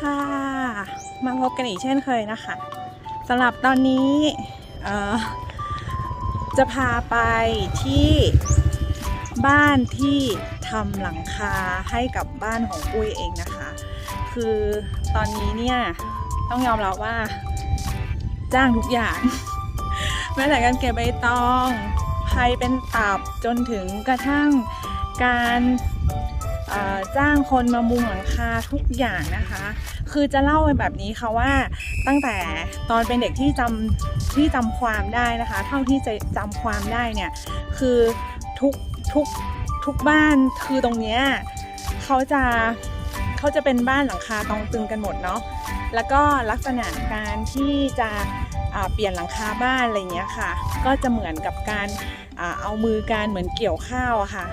ค่ะ มาพบกันอีกเช่นเคยนะคะสำหรับตอนนี้จะพาไปที่บ้านที่ทำหลังคาให้กับบ้านของปุ้ยเองนะคะ คือตอนนี้เนี่ยต้องยอมรับว่า จ้างทุกอย่าง แม้แต่การเก็บใบตองใครเป็นตับจนถึงกระทั่งการ จ้างคนมามุงหลังคาทุกอย่างนะคะ คือจะเล่าไปแบบนี้ค่ะว่าตั้งแต่ตอนเป็นเด็กที่จำที่จำความได้นะคะ เท่าที่จะจำความได้เนี่ยคือทุกทุกทุกบ้านคือตรงเนี้ยเขาจะเขาจะเป็นบ้านหลังคาตองตึงกันหมดเนาะแล้วก็ลักษณะการที่จะเปลี่ยนหลังคาบ้านอะไรอย่างเงี้ยค่ะ ก็จะเหมือนกับการอเอามือการเหมือนเกี่ยวข้าวอะค่ะ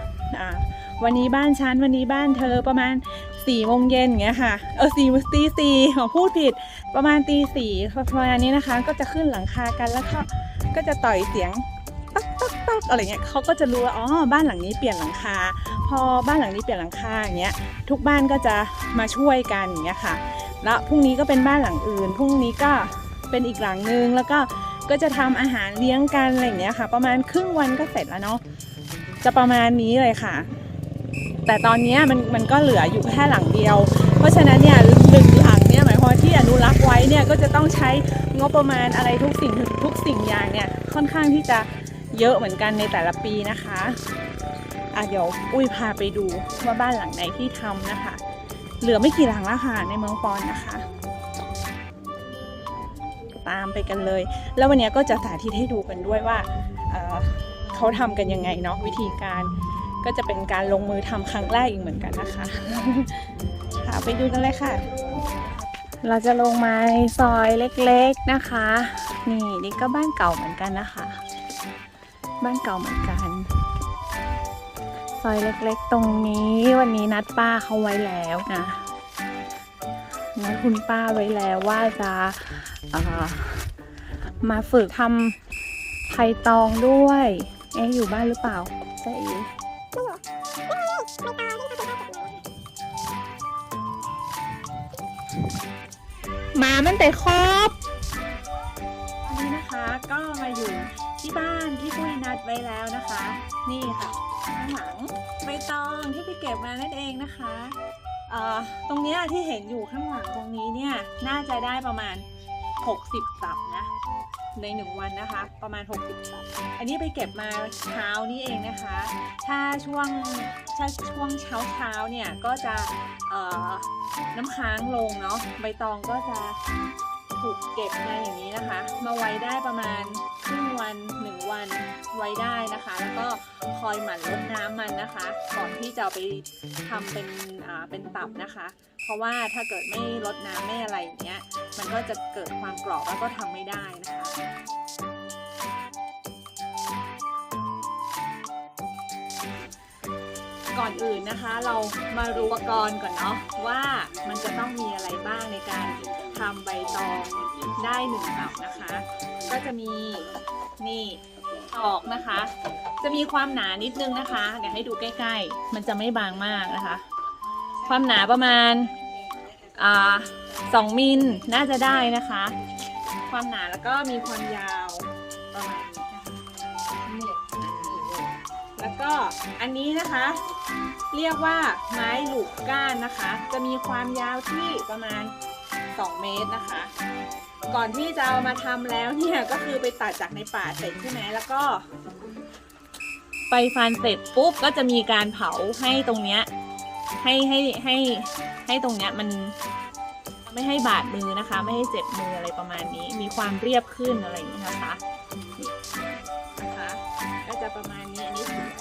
วันนี้บ้านฉันวันนี้บ้านเธอประมาณ4ี่โมงเย็นอย่างเงี้ยค่ะ เออสี่ตีสี่ขอพูดผิดประมาณตีสี่ประมาณนี้นะคะ ก็จะขึ้นหลังคากันแล้วก็ก็จะต่อยเสียงตักตักตักอะไรเงี้ยเขาก็จะรู้ว่าอ๋อบ้านหลังนี้เปลี่ยนหลังคา พอบ้านหลังนี้เปลี่ยนหลังคาอย่างเงี้ยทุกบ้านก็จะมาช่วยกันอย่างเงี้ยค่ะ แล้วพรุ่งนี้ก็เป็นบ้านหลังอื่นพรุ่งนี้ก็เป็นอีกหลังนึงแล้วก็ก็จะทำอาหารเลี้ยงกันอะไรอย่างเงี้ยค่ะ ประมาณครึ่งวันก็เสร็จแล้วเนาะจะประมาณนี้เลยค่ะ แต่ตอนนี้มันมันก็เหลืออยู่แค่หลังเดียว เพราะฉะนั้นเนี่ยหนึ่งหลังเนี่ยหมายความที่อนุรักษ์ไว้เนี่ยก็จะต้องใช้งบประมาณอะไรทุกสิ่งทุกสิ่งอย่างเนี่ยค่อนข้างที่จะเยอะเหมือนกันในแต่ละปีนะคะอะเดี๋ยวอุ้ยพาไปดูว่าบ้านหลังไหนที่ทำนะคะ เหลือไม่กี่หลังแล้วค่ะในเมืองปอนนะคะ ตามไปกันเลย แล้ววันนี้ก็จะสาธิตให้ดูกันด้วยว่าเเขาทำกันยังไงเนาะวิธีการ ก็จะเป็นการลงมือทำครั้งแรกอีกเหมือนกันนะคะ ค่ะไปดูกันเลยค่ะ เราจะลงมาในซอยเล็กๆนะคะ นี่นี่ก็บ้านเก่าเหมือนกันนะคะ บ้านเก่าเหมือนกัน ซอยเล็กๆ ตรงนี้วันนี้นัดป้าเขาไว้แล้วนะนัดคุณป้าไว้แล้วว่าจะมาฝึกทำไทยตองด้วย เอ๊อยู่บ้านหรือเปล่าใช่ หมามันแต่ครบวันนี้นะคะ ก็มาอยู่ที่บ้านที่ปุ้ยนัดไว้แล้วนะคะ นี่ค่ะข้างหลังใบตองที่ไปเก็บมานั่นเองนะคะเอ่อตรงเนี้ยที่เห็นอยู่ข้างหลังตรงนี้เนี่ยน่าจะได้ประมาณ 60สับนะ ในหนึ่งวันนะคะ ประมาณ 60ช็อตอันนี้ไปเก็บมาเช้านี้เองนะคะ ถ้าช่วงถ้าช่วงเช้าเช้าเนี่ยก็จะน้ำค้างลงเนาะใบตองก็จะ เก็บมาอย่างนี้นะคะ มาไว้ได้ประมาณครึ่งวันหนึ่งวันไว้ได้นะคะ แล้วก็คอยหมั่นรดน้ำมันนะคะ ก่อนที่จะไปทำเป็นอ่าเป็นตับนะคะ เพราะว่าถ้าเกิดไม่รดน้ำไม่อะไรอย่างเงี้ยมันก็จะเกิดความกรอบแล้วก็ทำไม่ได้นะคะก่อนอื่นนะคะเรามารู้อุปกรณ์ก่อนเนาะว่ามันจะต้องมีอะไรบ้างในการทำใบตอง ได้หนึ่งตับนะคะ ก็จะมีนี่ตอกนะคะ จะมีความหนานิดนึงนะคะ เดี๋ยวให้ดูใกล้ ๆ มันจะไม่บางมากนะคะ ความหนาประมาณสองมิลน่าจะได้นะคะ ความหนาแล้วก็มีความยาวประมาณนี้นะคะแล้วก็อันนี้นะคะ เรียกว่าไม้หลูกก้านนะคะ จะมีความยาวที่ประมาณ 2 เมตรนะคะ ก่อนที่จะเอามาทำแล้วเนี่ยก็คือไปตัดจากในป่าเสร็จใช่ไหมแล้วก็ไปฟันเสร็จปุ๊บก็จะมีการเผาให้ตรงเนี้ยให้ให้ให้ให้ตรงเนี้ยมันไม่ให้บาดมือนะคะ ไม่ให้เจ็บมืออะไรประมาณนี้ มีความเรียบขึ้นอะไรอย่างนี้นะคะนะคะก็จะประมาณนี้อันนี้สวย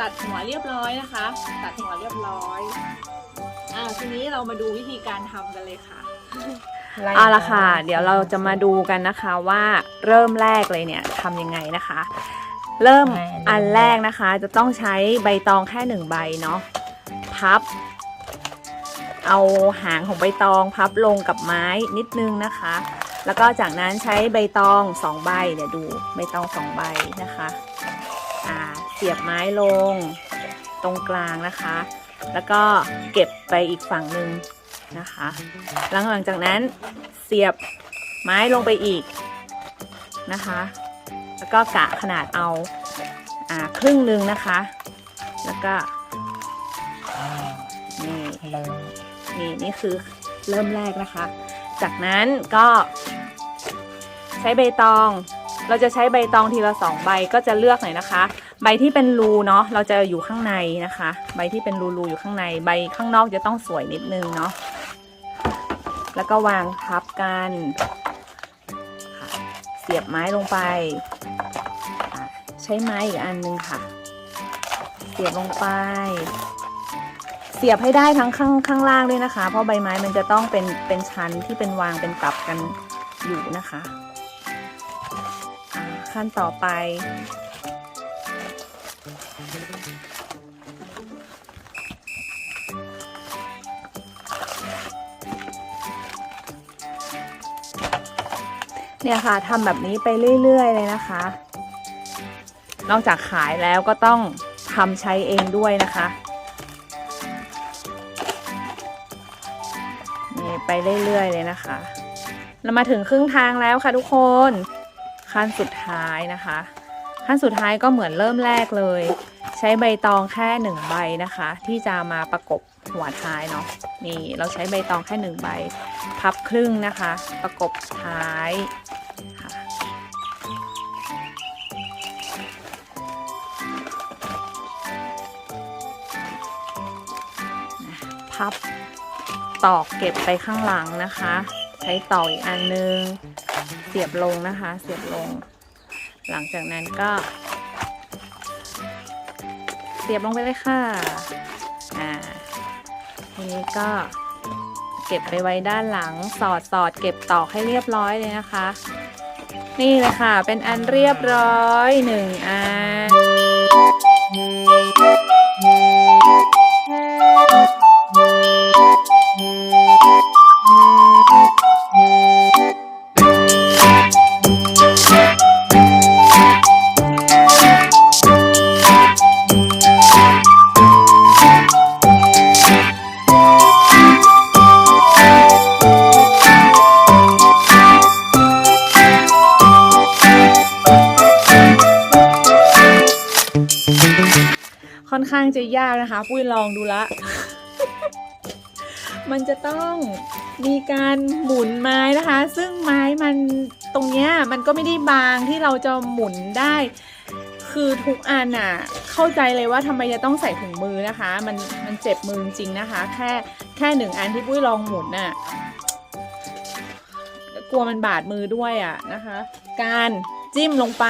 ตัดหัวเรียบร้อยนะคะ ตัดหัวเรียบร้อยอ่าทีนี้เรามาดูวิธีการทำกันเลยค่ะ เอาละค่ะ เดี๋ยวเราจะมาดูกันนะคะว่าเริ่มแรกเลยเนี่ยทำยังไงนะคะ เริ่มอันแรกนะคะ จะต้องใช้ใบตองแค่หนึ่งใบเนาะพับ เอาหางของใบตองพับลงกับไม้นิดนึงนะคะ แล้วก็จากนั้นใช้ใบตองสองใบเดี๋ยวดูใบตองสองใบนะคะอ่าเสียบไม้ลงตรงกลางนะคะ แล้วก็เก็บไปอีกฝั่งหนึ่ง นะคะหลังหลังจากนั้นเสียบไม้ลงไปอีกนะคะ แล้วก็กะขนาดเอาอ่าครึ่งหนึ่งนะคะ แล้วก็นี่นี่นี่คือเริ่มแรกนะคะ จากนั้นก็ใช้ใบตอง เราจะใช้ใบตองทีละสองใบก็จะเลือกหน่อยนะคะ ใบที่เป็นรูเนาะเราจะอยู่ข้างในนะคะ ใบที่เป็นรูๆอยู่ข้างใน ใบข้างนอกจะต้องสวยนิดนึงเนาะ แล้วก็วางทับกันเสียบไม้ลงไป ใช้ไม้อีกอันนึงค่ะ เสียบลงไป เสียบให้ได้ทั้งข้างข้างล่างด้วยนะคะ เพราะใบไม้มันจะต้องเป็นเป็นชั้นที่เป็นวางเป็นกลับกันอยู่นะคะ ขั้นต่อไป เนี่ยค่ะทำแบบนี้ไปเรื่อย ๆ เลยนะคะ นอกจากขายแล้วก็ต้องทำใช้เองด้วยนะคะนี่ไปเรื่อย ๆ เลยนะคะ เรามาถึงครึ่งทางแล้วค่ะทุกคน ขั้นสุดท้ายนะคะ ขั้นสุดท้ายก็เหมือนเริ่มแรกเลย ใช้ใบตองแค่หนึ่งใบนะคะ ที่จะมาประกบหัวท้ายเนาะนี่เราใช้ใบตองแค่หนึ่งใบ พับครึ่งนะคะ ประกบท้ายค่ะพับตอกเก็บไปข้างหลังนะคะ ใช้ตอกอีกอันนึง เสียบลงนะคะ เสียบลง หลังจากนั้นก็ เสียบลงไปเลยค่ะ อ่าทีนี้ก็ ก็บไปไว้ด้านหลัง สอดสอดเก็บตอกให้เรียบร้อยเลยนะคะ นี่เลยค่ะ เป็นอันเรียบร้อยหนึ่งอัน จะยากนะคะ ปุ้ยลองดูละ มันจะต้องมีการหมุนไม้นะคะ ซึ่งไม้มันตรงเนี้ยมันก็ไม่ได้บางที่เราจะหมุนได้ คือทุกอันอะ เข้าใจเลยว่าทำไมจะต้องใส่ถุงมือนะคะ มันมันเจ็บมือจริงนะคะ แค่แค่หนึ่งอันที่ปุ้ยลองหมุนน่ะกลัวมันบาดมือด้วยอะนะคะ การจิ้มลงไป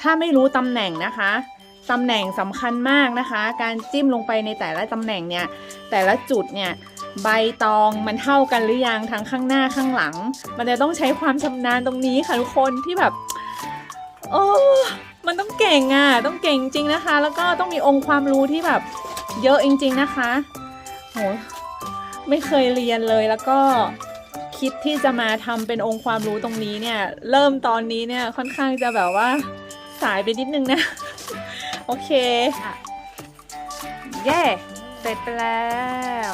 ถ้าไม่รู้ตำแหน่งนะคะ ตำแหน่งสำคัญมากนะคะ การจิ้มลงไปในแต่ละตำแหน่งเนี่ย แต่ละจุดเนี่ยใบตองมันเท่ากันหรือยังทั้งข้างหน้าข้างหลัง มันจะต้องใช้ความชำนาญตรงนี้ค่ะทุกคนที่แบบโอ้มันต้องเก่งอะต้องเก่งจริงนะคะ แล้วก็ต้องมีองค์ความรู้ที่แบบเยอะจริง ๆนะคะโหไม่เคยเรียนเลยแล้วก็คิดที่จะมาทำเป็นองค์ความรู้ตรงนี้เนี่ย เริ่มตอนนี้เนี่ยค่อนข้างจะแบบว่าสายไปนิดนึงนะ โอเค เย้ เสร็จไปแล้ว